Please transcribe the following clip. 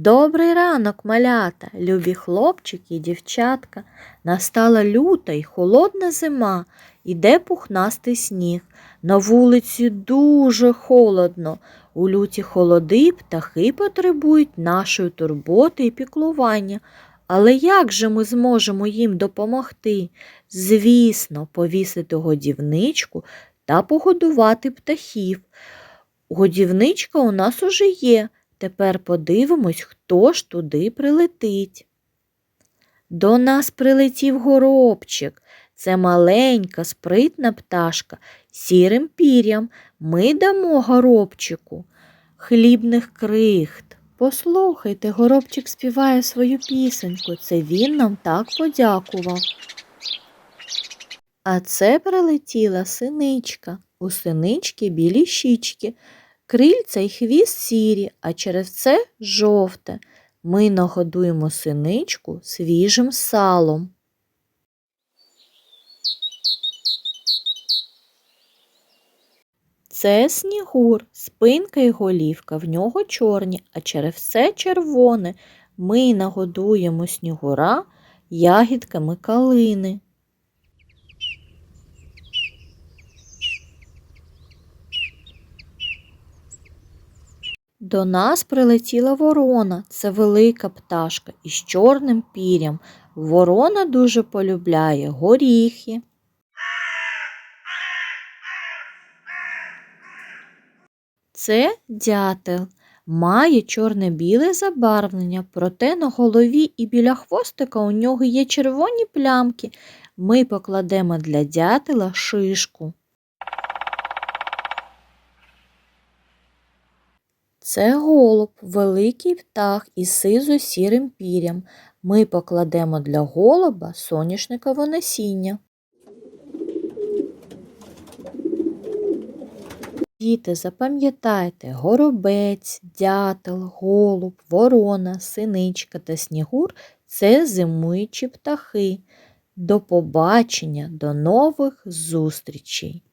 Добрий ранок, малята, любі хлопчики і дівчатка. Настала люта й холодна зима, іде пухнастий сніг. На вулиці дуже холодно. У люті холоди птахи потребують нашої турботи і піклування. Але як же ми зможемо їм допомогти? Звісно, повісити годівничку та погодувати птахів. Годівничка у нас уже є. Тепер подивимось, хто ж туди прилетить. До нас прилетів горобчик. Це маленька, спритна пташка сірим пір'ям. Ми дамо горобчику хлібних крихт. Послухайте, горобчик співає свою пісеньку. Це він нам так подякував. А це прилетіла синичка. У синички білі щічки. Крильця й хвіст сірі, а через це жовте. Ми нагодуємо синичку свіжим салом. Це снігур, спинка і голівка, в нього чорні, а через це червоне. Ми нагодуємо снігура ягідками калини. До нас прилетіла ворона. Це велика пташка із чорним пір'ям. Ворона дуже полюбляє горіхи. Це дятел. Має чорне-біле забарвлення, проте на голові і біля хвостика у нього є червоні плямки. Ми покладемо для дятела шишку. Це голуб, великий птах із сизо-сірим пір'ям. Ми покладемо для голуба соняшникове насіння. Діти, запам'ятайте, горобець, дятел, голуб, ворона, синичка та снігур це зимуючі птахи. До побачення, до нових зустрічей!